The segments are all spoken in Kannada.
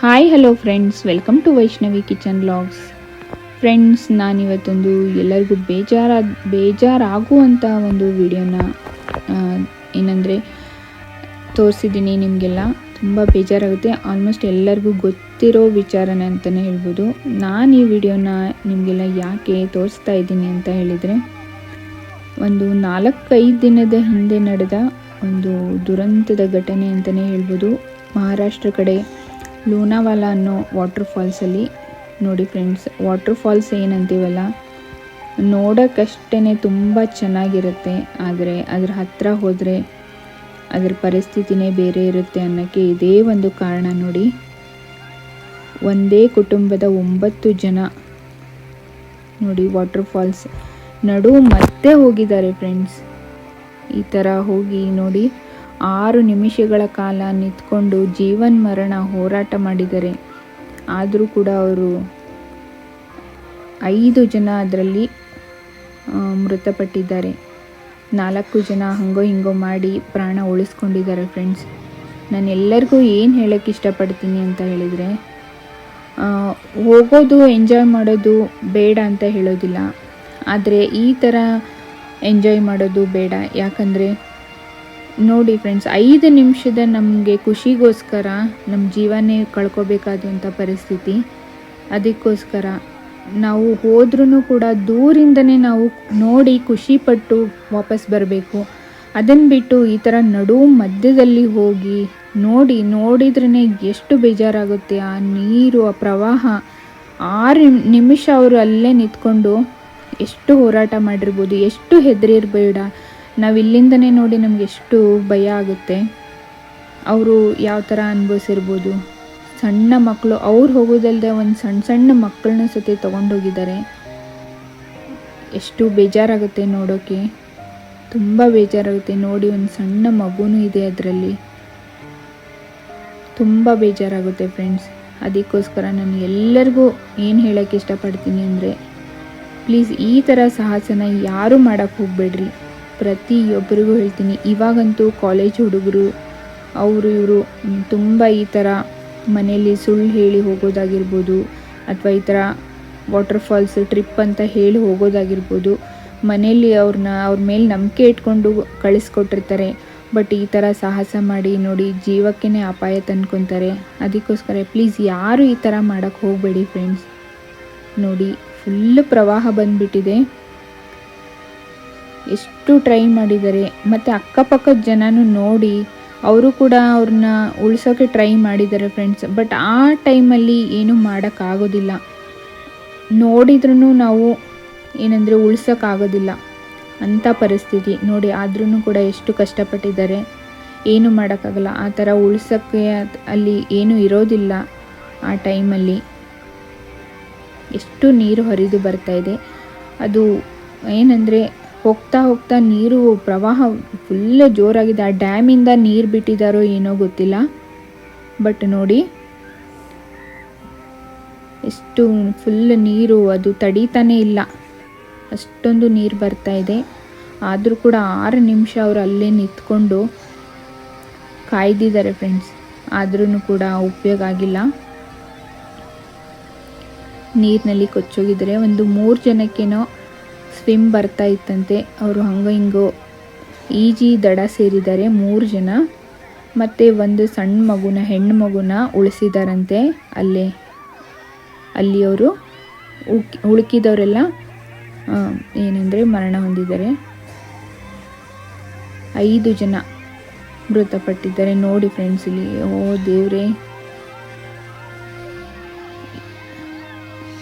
Hello friends welcome to Vaishnavi kitchen blogs friends ನಾನಿವತ್ತೊಂದು ಎಲ್ಲರಿಗೂ ಬೇಜಾರ ಬೇಜಾರಾಗುವಂಥ ಒಂದು ವಿಡಿಯೋನ ಏನಂದರೆ, ತೋರಿಸಿದ್ದೀನಿ ನಿಮಗೆಲ್ಲ. ತುಂಬ ಬೇಜಾರಾಗುತ್ತೆ. ಆಲ್ಮೋಸ್ಟ್ ಎಲ್ಲರಿಗೂ ಗೊತ್ತಿರೋ ವಿಚಾರನೇ ಅಂತಲೇ ಹೇಳ್ಬೋದು. ನಾನು ಈ ವಿಡಿಯೋನ ನಿಮಗೆಲ್ಲ ಯಾಕೆ ತೋರಿಸ್ತಾ ಇದ್ದೀನಿ ಅಂತ ಹೇಳಿದರೆ, ಒಂದು ನಾಲ್ಕೈದು ದಿನದ ಹಿಂದೆ ನಡೆದ ಒಂದು ದುರಂತದ ಘಟನೆ ಅಂತಲೇ ಹೇಳ್ಬೋದು. ಮಹಾರಾಷ್ಟ್ರ ಕಡೆ ಲೂನಾವಾಲ ಅನ್ನೋ ವಾಟರ್ ಫಾಲ್ಸಲ್ಲಿ ನೋಡಿ ಫ್ರೆಂಡ್ಸ್ ವಾಟರ್ ಫಾಲ್ಸ್ ಏನಂತೀವಲ್ಲ? ನೋಡೋಕ್ಕಷ್ಟೇ ತುಂಬ ಚೆನ್ನಾಗಿರುತ್ತೆ. ಆದರೆ ಅದ್ರ ಹತ್ತಿರ ಹೋದರೆ ಅದ್ರ ಪರಿಸ್ಥಿತಿನೇ ಬೇರೆ ಇರುತ್ತೆ ಅನ್ನೋಕ್ಕೆ ಇದೇ ಒಂದು ಕಾರಣ ನೋಡಿ. ಒಂದೇ ಕುಟುಂಬದ ಒಂಬತ್ತು ಜನ ನೋಡಿ ವಾಟರ್ ಫಾಲ್ಸ್ ನಡು ಮತ್ತೆ ಹೋಗಿದ್ದಾರೆ ಫ್ರೆಂಡ್ಸ್. ಈ ಥರ ಹೋಗಿ ನೋಡಿ. ಆರು ನಿಮಿಷಗಳ ಕಾಲ ನಿಂತ್ಕೊಂಡು ಜೀವನ್ ಮರಣ ಹೋರಾಟ ಮಾಡಿದ್ದಾರೆ ಆದರೂ ಕೂಡ ಅವರು ಐದು ಜನ ಅದರಲ್ಲಿ ಮೃತಪಟ್ಟಿದ್ದಾರೆ. ನಾಲ್ಕು ಜನ ಹಂಗೋ ಹಿಂಗೋ ಮಾಡಿ ಪ್ರಾಣ ಉಳಿಸ್ಕೊಂಡಿದ್ದಾರೆ ಫ್ರೆಂಡ್ಸ್ ನಾನು ಎಲ್ಲರಿಗೂ ಏನು ಹೇಳೋಕ್ಕೆ ಇಷ್ಟಪಡ್ತೀನಿ ಅಂತ ಹೇಳಿದರೆ ಹೋಗೋದು ಎಂಜಾಯ್ ಮಾಡೋದು ಬೇಡ ಅಂತ ಹೇಳೋದಿಲ್ಲ. ಆದರೆ ಈ ಥರ ಎಂಜಾಯ್ ಮಾಡೋದು ಬೇಡ. ಯಾಕಂದರೆ ನೋಡಿ ಫ್ರೆಂಡ್ಸ್ ಐದು ನಿಮಿಷದ ನಮಗೆ ಖುಷಿಗೋಸ್ಕರ ನಮ್ಮ ಜೀವನೇ ಕಳ್ಕೋಬೇಕಾದಂಥ ಪರಿಸ್ಥಿತಿ. ಅದಕ್ಕೋಸ್ಕರ ನಾವು ಹೋದ್ರೂ ಕೂಡ ದೂರಿಂದನೇ ನಾವು ನೋಡಿ ಖುಷಿಪಟ್ಟು ವಾಪಸ್ ಬರಬೇಕು. ಅದನ್ನು ಬಿಟ್ಟು ಈ ಥರ ನಡು ಮಧ್ಯದಲ್ಲಿ ಹೋಗಿ ನೋಡಿ ನೋಡಿದ್ರೇ ಎಷ್ಟು ಬೇಜಾರಾಗುತ್ತೆ. ಆ ನೀರು, ಆ ಪ್ರವಾಹ, ಆರು ನಿಮಿಷ ಅವರು ಅಲ್ಲೇ ನಿಂತ್ಕೊಂಡು ಎಷ್ಟು ಹೋರಾಟ ಮಾಡಿರ್ಬೋದು, ಎಷ್ಟು ಹೆದರಿರ್ಬೇಡ. ನಾವು ಇಲ್ಲಿಂದನೇ ನೋಡಿ ನಮ್ಗೆ ಎಷ್ಟು ಭಯ ಆಗುತ್ತೆ. ಅವರು ಯಾವ ಥರ ಅನುಭವಿಸಿರ್ಬೋದು. ಸಣ್ಣ ಮಕ್ಕಳು, ಅವ್ರು ಹೋಗೋದಲ್ಲದೆ ಒಂದು ಸಣ್ಣ ಸಣ್ಣ ಮಕ್ಕಳನ್ನ ಸತಿ ತೊಗೊಂಡೋಗಿದ್ದಾರೆ. ಎಷ್ಟು ಬೇಜಾರಾಗುತ್ತೆ ನೋಡೋಕ್ಕೆ ತುಂಬ ಬೇಜಾರಾಗುತ್ತೆ. ನೋಡಿ ಒಂದು ಸಣ್ಣ ಮಗುನೂ ಇದೆ ಅದರಲ್ಲಿ. ತುಂಬ ಬೇಜಾರಾಗುತ್ತೆ ಫ್ರೆಂಡ್ಸ್. ಅದಕ್ಕೋಸ್ಕರ ನಾನು ಎಲ್ಲರಿಗೂ ಏನು ಹೇಳೋಕ್ಕೆ ಇಷ್ಟಪಡ್ತೀನಿ ಅಂದರೆ, ಪ್ಲೀಸ್ ಈ ಥರ ಸಾಹಸನ ಯಾರೂ ಮಾಡೋಕ್ಕೆ ಹೋಗಬೇಡ್ರಿ. ಪ್ರತಿಯೊಬ್ಬರಿಗೂ ಹೇಳ್ತೀನಿ. ಇವಾಗಂತೂ ಕಾಲೇಜ್ ಹುಡುಗರು, ಅವರು ಇವರು ತುಂಬ ಈ ಥರ ಮನೆಯಲ್ಲಿ ಸುಳ್ಳು ಹೇಳಿ ಹೋಗೋದಾಗಿರ್ಬೋದು, ಅಥವಾ ಈ ಥರ ವಾಟರ್ ಫಾಲ್ಸ್ ಟ್ರಿಪ್ ಅಂತ ಹೇಳಿ ಹೋಗೋದಾಗಿರ್ಬೋದು, ಮನೆಯಲ್ಲಿ ಅವ್ರನ್ನ ಅವ್ರ ಮೇಲೆ ನಂಬಿಕೆ ಇಟ್ಕೊಂಡು ಕಳಿಸ್ಕೊಟ್ಟಿರ್ತಾರೆ. ಬಟ್ ಈ ಥರ ಸಾಹಸ ಮಾಡಿ ನೋಡಿ ಜೀವಕ್ಕೇ ಅಪಾಯ ತಂದ್ಕೊತಾರೆ. ಅದಕ್ಕೋಸ್ಕರ ಪ್ಲೀಸ್ ಯಾರು ಈ ಥರ ಮಾಡೋಕ್ಕೆ ಹೋಗಬೇಡಿ ಫ್ರೆಂಡ್ಸ್ ನೋಡಿ ಫುಲ್ ಪ್ರವಾಹ ಬಂದುಬಿಟ್ಟಿದೆ. ಎಷ್ಟು ಟ್ರೈ ಮಾಡಿದ್ದಾರೆ. ಮತ್ತು ಅಕ್ಕಪಕ್ಕದ ಜನನೂ ನೋಡಿ, ಅವರು ಕೂಡ ಅವ್ರನ್ನ ಉಳಿಸೋಕ್ಕೆ ಟ್ರೈ ಮಾಡಿದ್ದಾರೆ ಫ್ರೆಂಡ್ಸ್ ಬಟ್ ಆ ಟೈಮಲ್ಲಿ ಏನೂ ಮಾಡೋಕ್ಕಾಗೋದಿಲ್ಲ. ನೋಡಿದ್ರೂ ನಾವು ಏನಂದರೆ ಉಳ್ಸೋಕ್ಕಾಗೋದಿಲ್ಲ. ಅಂಥ ಪರಿಸ್ಥಿತಿ. ನೋಡಿ ಆದ್ರೂ ಕೂಡ ಎಷ್ಟು ಕಷ್ಟಪಟ್ಟಿದ್ದಾರೆ. ಏನು ಮಾಡೋಕ್ಕಾಗಲ್ಲ. ಆ ಥರ ಉಳ್ಸೋಕ್ಕೆ ಅಲ್ಲಿ ಏನೂ ಇರೋದಿಲ್ಲ ಆ ಟೈಮಲ್ಲಿ ಎಷ್ಟು ನೀರು ಹರಿದು ಬರ್ತಾ ಇದೆ. ಅದು ಏನಂದರೆ ಹೋಗ್ತಾ ಹೋಗ್ತಾ ನೀರು, ಪ್ರವಾಹ ಫುಲ್ ಜೋರಾಗಿದೆ. ಆ ಡ್ಯಾಮಿಂದ ನೀರು ಬಿಟ್ಟಿದ್ದಾರೋ ಏನೋ ಗೊತ್ತಿಲ್ಲ. ಬಟ್ ನೋಡಿ, ಎಷ್ಟು ಫುಲ್ ನೀರು, ಅದು ತಡೀತಾನೇ ಇಲ್ಲ. ಅಷ್ಟೊಂದು ನೀರು ಬರ್ತಾ ಇದೆ. ಆದರೂ ಕೂಡ ಆರು ನಿಮಿಷ ಅವರು ಅಲ್ಲೇ ನಿಂತ್ಕೊಂಡು ಕಾಯ್ದಿದ್ದಾರೆ ಫ್ರೆಂಡ್ಸ್ ಆದ್ರೂ ಕೂಡ ಉಪಯೋಗ ಆಗಿಲ್ಲ. ನೀರಿನಲ್ಲಿ ಕೊಚ್ಚೋಗಿದ್ರೆ ಒಂದು ಮೂರು ಜನಕ್ಕೇನೋ ಸ್ವಿಮ್ ಬರ್ತಾ ಇತ್ತಂತೆ. ಅವರು ಹಂಗೋ ಹಿಂಗೋ ಈಜಿ ದಡ ಸೇರಿದ್ದಾರೆ ಮೂರು ಜನ. ಮತ್ತು ಒಂದು ಸಣ್ಣ ಮಗುನ, ಹೆಣ್ಣು ಮಗುನ ಉಳಿಸಿದಾರಂತೆ ಅಲ್ಲೇ. ಅಲ್ಲಿ ಅವರು ಉಳುಕಿದವರೆಲ್ಲ ಏನಂದರೆ ಮರಣ ಹೊಂದಿದ್ದಾರೆ ಐದು ಜನ ಮೃತಪಟ್ಟಿದ್ದಾರೆ. ನೋಡಿ ಫ್ರೆಂಡ್ಸ್ ಇಲ್ಲಿ, ಓ ದೇವ್ರೆ.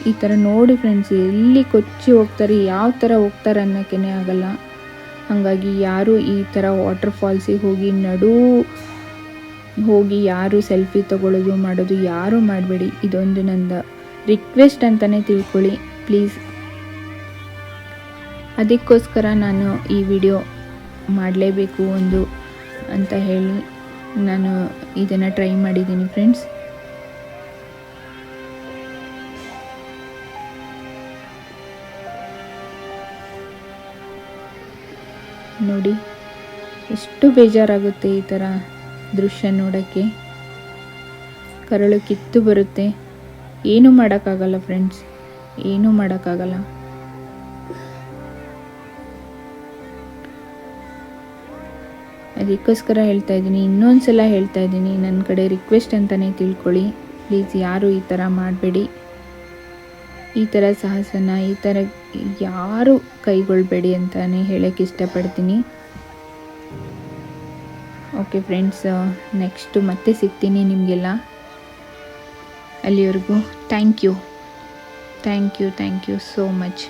ಈ ಥರ ನೋಡಿ ಫ್ರೆಂಡ್ಸ್ ಎಲ್ಲಿ ಕೊಚ್ಚಿ ಹೋಗ್ತಾರೆ, ಯಾವ ಥರ ಹೋಗ್ತಾರೆ ಅನ್ನೋಕ್ಕೇ ಆಗಲ್ಲ. ಹಾಗಾಗಿ ಯಾರು ಈ ಥರ ವಾಟರ್ ಫಾಲ್ಸಿಗೆ ಹೋಗಿ ನಡು ಹೋಗಿ ಯಾರು ಸೆಲ್ಫಿ ತಗೊಳ್ಳೋದು ಮಾಡೋದು, ಯಾರೂ ಮಾಡಬೇಡಿ, ಇದೊಂದು ನಂದು. ರಿಕ್ವೆಸ್ಟ್ ಅಂತಲೇ ತಿಳ್ಕೊಳ್ಳಿ ಪ್ಲೀಸ್ ಅದಕ್ಕೋಸ್ಕರ ನಾನು ಈ ವಿಡಿಯೋ ಮಾಡಲೇಬೇಕು ಒಂದು ಅಂತ ಹೇಳಿ ನಾನು ಇದನ್ನು ಟ್ರೈ ಮಾಡಿದ್ದೀನಿ ಫ್ರೆಂಡ್ಸ್ ನೋಡಿ. ಎಷ್ಟು ಬೇಜಾರಾಗುತ್ತೆ ಈ ಥರ ದೃಶ್ಯ ನೋಡೋಕ್ಕೆ. ಕರಳು ಕಿತ್ತು ಬರುತ್ತೆ. ಏನೂ ಮಾಡೋಕ್ಕಾಗಲ್ಲ ಫ್ರೆಂಡ್ಸ್ ಏನೂ ಮಾಡೋಕ್ಕಾಗಲ್ಲ. ಅದಕ್ಕೋಸ್ಕರ ಹೇಳ್ತಾ ಇದ್ದೀನಿ ಇನ್ನೊಂದು ಸಲ ಹೇಳ್ತಾ ಇದ್ದೀನಿ, ನನ್ನ ಕಡೆ ರಿಕ್ವೆಸ್ಟ್ ಅಂತಲೇ ತಿಳ್ಕೊಳ್ಳಿ. ಪ್ಲೀಸ್ ಯಾರು ಈ ಥರ ಮಾಡಬೇಡಿ. ಈ ಥರ ಸಾಹಸನ, ಈ ಥರ ಯಾರು ಕೈಗೊಳ್ಬೇಡಿ ಅಂತಲೇ ಹೇಳೋಕ್ಕೆ ಇಷ್ಟಪಡ್ತೀನಿ. ಓಕೆ ಫ್ರೆಂಡ್ಸ್ ನೆಕ್ಸ್ಟು ಮತ್ತೆ ಸಿಗ್ತೀನಿ ನಿಮಗೆಲ್ಲ. ಅಲ್ಲಿವರೆಗೂ thank you thank you thank you so much